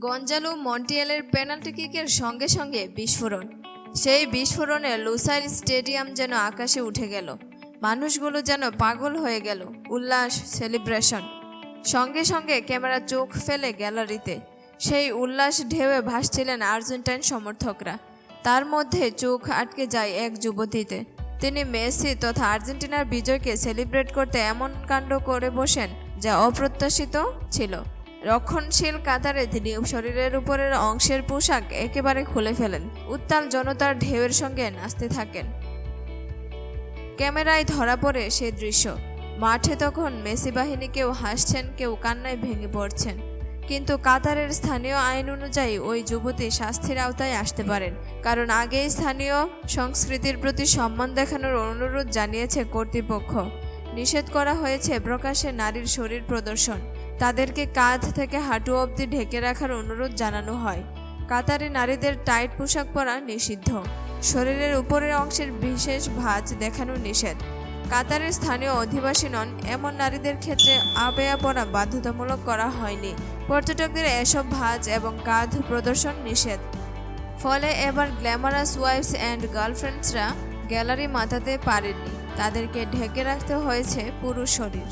Gonzalo মন্টিয়েলের penalty কিকের সঙ্গে সঙ্গে বিস্ফোরণ। সেই বিস্ফোরণে লুসাইল স্টেডিয়াম যেন আকাশে উঠে গেল। মানুষগুলো যেন পাগল হয়ে গেল। উল্লাস, সেলিব্রেশন। সঙ্গে সঙ্গে ক্যামেরা চোখ ফেলে গ্যালারিতে। সেই উল্লাস ঢেউয়ে ভাসছিলেন আর্জেন্টাইন সমর্থকরা। তার মধ্যে চোখ আটকে যায় এক যুবতীতে। তিনি মেসি তথা আর্জেন্টিনার বিজয়কে সেলিব্রেট করতে এমন কাণ্ড করে বসেন যা অপ্রত্যাশিত ছিল। রক্ষণশীল কাতারে তিনি শরীরের উপরের অংশের পোশাক একেবারে খুলে ফেলেন। উত্তাল জনতার ঢেউয়ের সঙ্গে নাচতে থাকেন। ক্যামেরায় ধরা পড়ে সে দৃশ্য। মাঠে তখন মেসি বাহিনী কেউ হাসছেন, কেউ কান্নায় ভেঙে পড়ছেন। কিন্তু কাতারের স্থানীয় আইন অনুযায়ী ওই যুবতী শাস্তির আওতায় আসতে পারেন। কারণ আগেই স্থানীয় সংস্কৃতির প্রতি সম্মান দেখানোর অনুরোধ জানিয়েছে কর্তৃপক্ষ। নিষেধ করা হয়েছে প্রকাশ্যে নারীর শরীর প্রদর্শন। তাদেরকে কাঁধ থেকে হাঁটু অবধি ঢেকে রাখার অনুরোধ জানানো হয়। কাতারে নারীদের টাইট পোশাক পরা নিষিদ্ধ। শরীরের উপরের অংশের বিশেষ ভাঁজ দেখানো নিষেধ। কাতারের স্থানীয় অধিবাসী নন, এমন নারীদের ক্ষেত্রে আবেয়া পরা বাধ্যতামূলক করা হয়নি। পর্যটকদের এসব ভাঁজ এবং কাঁধ প্রদর্শন নিষেধ। ফলে এবার গ্ল্যামারাস ওয়াইফস অ্যান্ড গার্লফ্রেন্ডসরা গ্যালারি মাতাতে পারেননি। তাদেরকে ঢেকে রাখতে হয়েছে পুরুষ শরীর।